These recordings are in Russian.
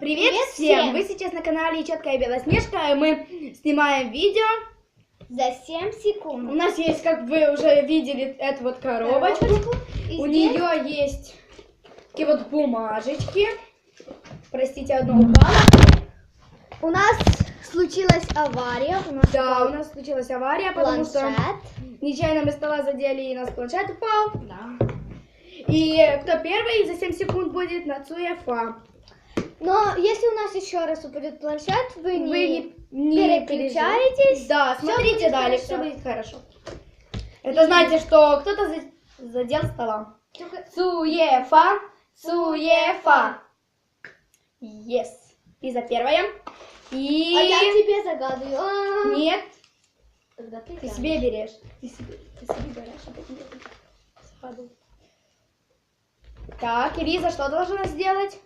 Привет, Привет всем! всем! Вы сейчас на канале Четкая Белоснежка, и мы снимаем видео. За 7 У секунд. нас есть, как вы уже видели, эту вот коробочку. И У здесь нее есть такие вот бумажечки. Простите, одно упало. у нас случилась авария. У нас Да, у нас случилась авария, потому что нечаянно мы стола задели, и у нас планшет упал. Да. И кто первый за 7 секунд будет на Цуефа. Но если у нас еще раз упадет планшет, вы не, Вы не, не переключаетесь. Да, смотрите далее, все будет хорошо. Это значит, что кто-то за- задел стола. Цуефа, Цуефа. Yes. Лиза первая. И... А я тебе загадываю. А, Нет, Тогда ты ты себе берешь. Ты себе, ты себе берешь, а потом я. Так, и Лиза что должна сделать?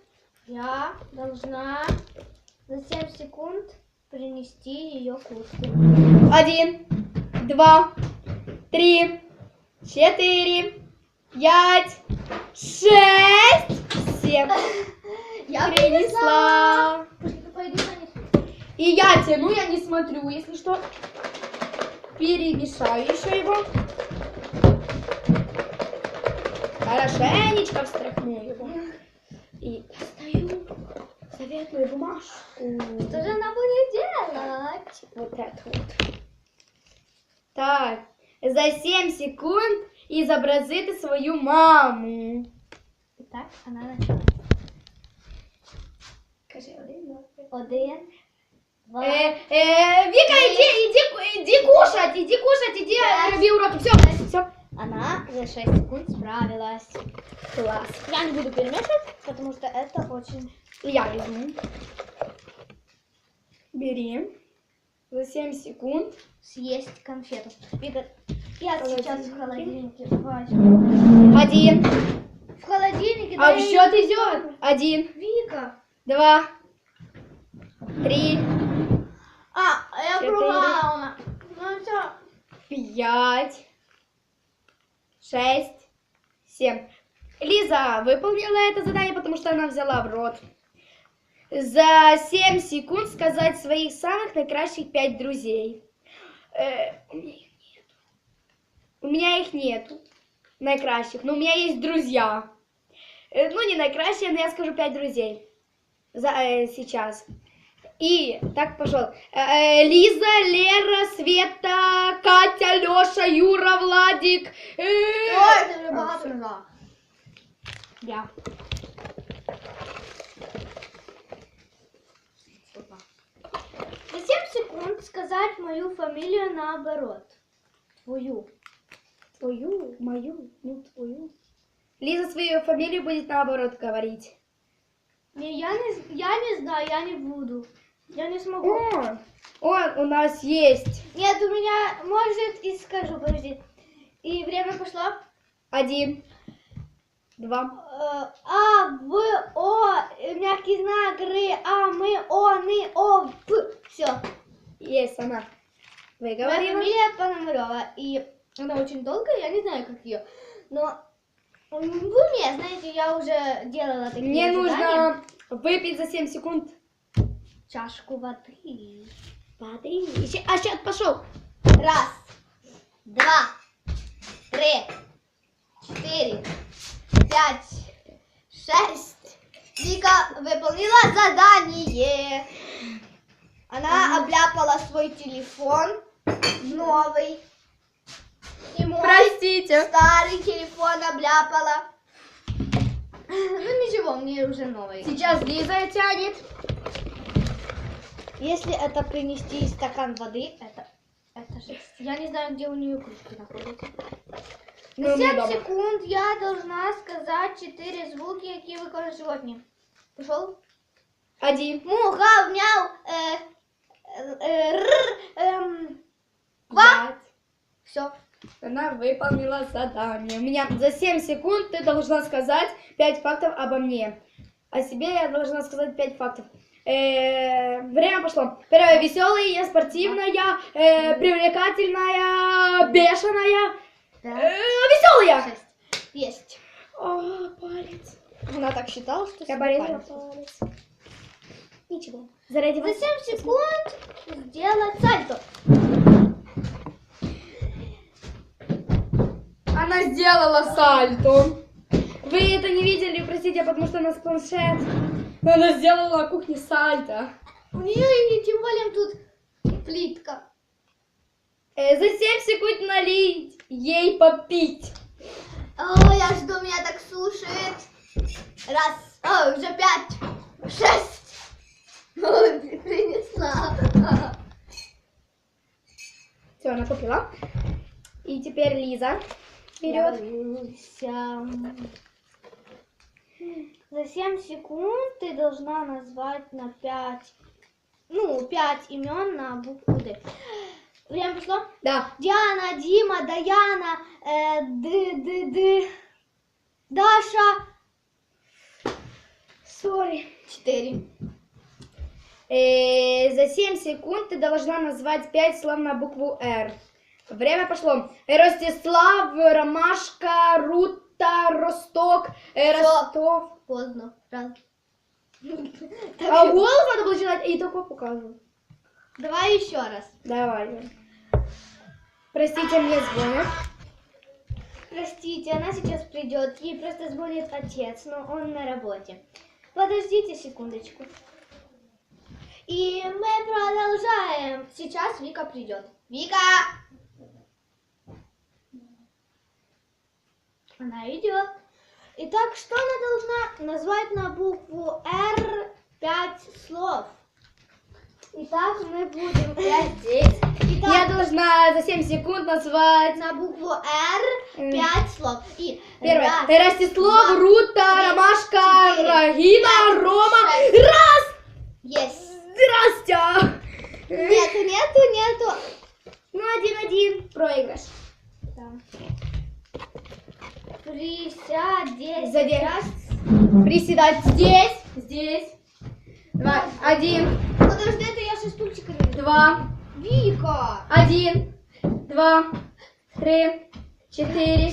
Я должна за 7 секунд принести ее куртку. Один, два, три, четыре, пять, шесть, семь. Я Принесла. И я тяну, я не смотрю, если что. Перемешаю еще его. Хорошенечко встряхну его. И заветную бумажку. Что же она будет делать? Вот это вот. Так, за 7 секунд изобрази свою маму. Так, она начала. Скажи один, два, три. Один, два, Э, э, Вика, иди, иди, иди кушать, иди кушать, иди Пять. роби уроки. Все, за 6 секунд справилась. Класс. Я не буду перемешивать, потому что это очень... Я возьму. Бери. За 7 секунд. Съесть конфету. Вика, я Холодильник. сейчас в холодильнике возьму. Один. В холодильнике? А в счет идет. Один, Вика. два, три, А, я поругала. Ну все. пять, шесть, семь. Лиза выполнила это задание, потому что она взяла в рот. За 7 секунд сказать своих самых наикращих пять друзей. Э, у меня их нету. У. Но у меня есть друзья. Э, ну, не наикращие, но я скажу пять друзей. За, э, сейчас. И так пошел. Э, э, Лиза, Лера, Света, Катя, Леша, Юра, Владик. э. Я. За 7 секунд сказать мою фамилию наоборот. Твою. Твою, мою, ну твою. Лиза свою фамилию будет наоборот говорить. Не, я не, я не знаю, я не буду. Я не смогу. О, он у нас есть. Нет, у меня, может, и скажу, подожди. И время пошло. Один, два, Э, А, В, О, мягкий знак, Р, А, Мы, О, Ны, О, П. Все. есть она. Моя Выговорила. фамилия Пономарева. И она очень долгая, я не знаю, как ее. Но в уме, знаете, я уже делала такие Мне задания. нужно выпить за 7 секунд чашку воды. воды. Еще- А счет пошел. Раз, два, три, четыре, пять, шесть. Вика выполнила задание. Она обляпала свой телефон новый. И мой Простите. старый телефон обляпала. Ну ничего, мне уже новый. Сейчас Лиза тянет. Если это принести стакан воды, это, это жесть. Я не знаю, где у нее кружки находятся. Ну, На у меня 7 дома. секунд я должна сказать 4 звуки, які виконують животні. Пішов? Один, Муха, мяу, э, э, э, р, эм, пять. все. Она выполнила задание. У меня за 7 секунд ты должна сказать 5 фактов обо мне. О себе я должна сказать 5 фактов. Э, время пошло. Первое, веселая, спортивная, э, привлекательная, бешеная, э, веселая. Шесть. Есть. О, палец. Она так считала, что Я порезала палец. палец. Заради За вас... 7 секунд сделать сальто. Она сделала сальто. Вы это не видели, простите, потому что у нас планшет. Но она сделала кухне сальто. У нее и тем более тут плитка. Э, за 7 секунд налить, ей попить. О, я жду, меня так сушит. Раз, о, уже пять, шесть. Ой, принесла. Все, она купила. И теперь Лиза вперед. За 7 секунд ты должна назвать на 5, ну, 5 имен на букву Д. Время пошло? Да. Диана, Дима, Даяна, э, Д, Д, Д, Даша. Сори. 4. Э, за 7 секунд ты должна назвать 5 слов на букву Р. Время пошло. Ростислав, Ромашка, Рута, Росток, э. Ростов. Поздно. Раз. А голос надо было читать, и только показываю. Давай еще раз. Давай. Простите, мне звонят. Простите, она сейчас придет. Ей просто звонит отец, но он на работе. Подождите секундочку. И мы продолжаем. Сейчас Вика придет. Вика! Она идет. Итак, что она должна назвать на букву Р пять слов? Итак, мы будем здесь. Я Итак, должна за 7 секунд назвать на букву Р пять слов. И Первое. раз, Ростислав, два, Рута, три, Ромашка, четыре, Рагина, пять, Рома. шесть. Раз! Есть. Здрасте! Нету, нету, нету. Ну, один-один. Проигрыш. Да. Присядь. Раз. Приседать здесь, здесь. Два, один, Подожди, это я со стульчиками. два, Вика. один, два, три, четыре,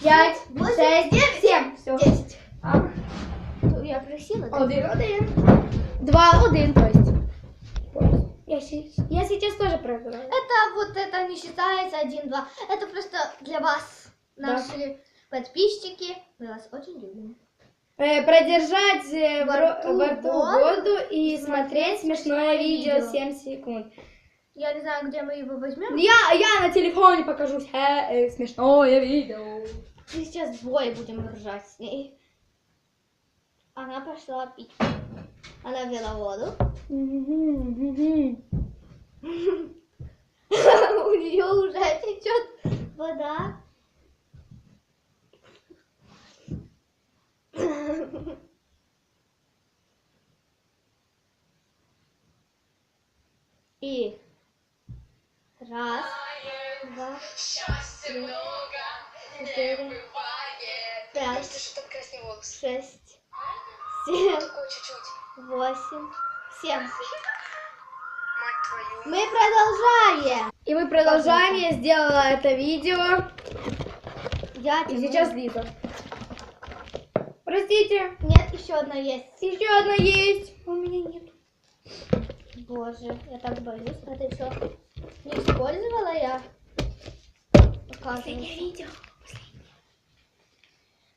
пять, Восемь, шесть, девять. семь. Все. Десять. А, Я просила. Один, один. Два, один, то есть. Я, я сейчас тоже проиграю. Это вот это не считается один, два. Это просто для вас, Да. Подписчики. Мы вас очень любим. Э, продержать э, Во рту во рту воду и смотреть смешное видео видео. 7 секунд. Я не знаю, где мы его возьмем. Я, я на телефоне покажу э, э, смешное видео. Мы сейчас двое будем ржать с ней. Она пошла пить. Она взяла воду. У нее уже течет вода. И раз, два, три, четыре, пять, шесть, семь, восемь, семь. Мы продолжаем. И мы продолжаем. Я сделала это видео. Я И сейчас Лиза. Простите, Нет, еще одна есть. еще одна есть. У меня нет. Боже, я так боюсь. Это что? Не использовала я? Оказывается. видео.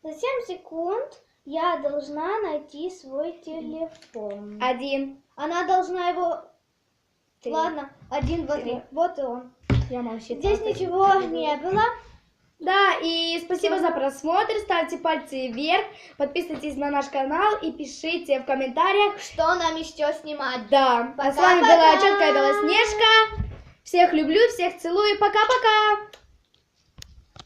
За 7 секунд я должна найти свой телефон. Один. Она должна его... Три. Ладно, один, два, три. Три. Вот и он. Я считала. Здесь ничего не было. Да, и спасибо за просмотр. Ставьте пальцы вверх, подписывайтесь на наш канал и пишите в комментариях. Что нам еще снимать? Да. А с вами была четкая Белоснежка. Всех люблю, всех целую. Пока-пока.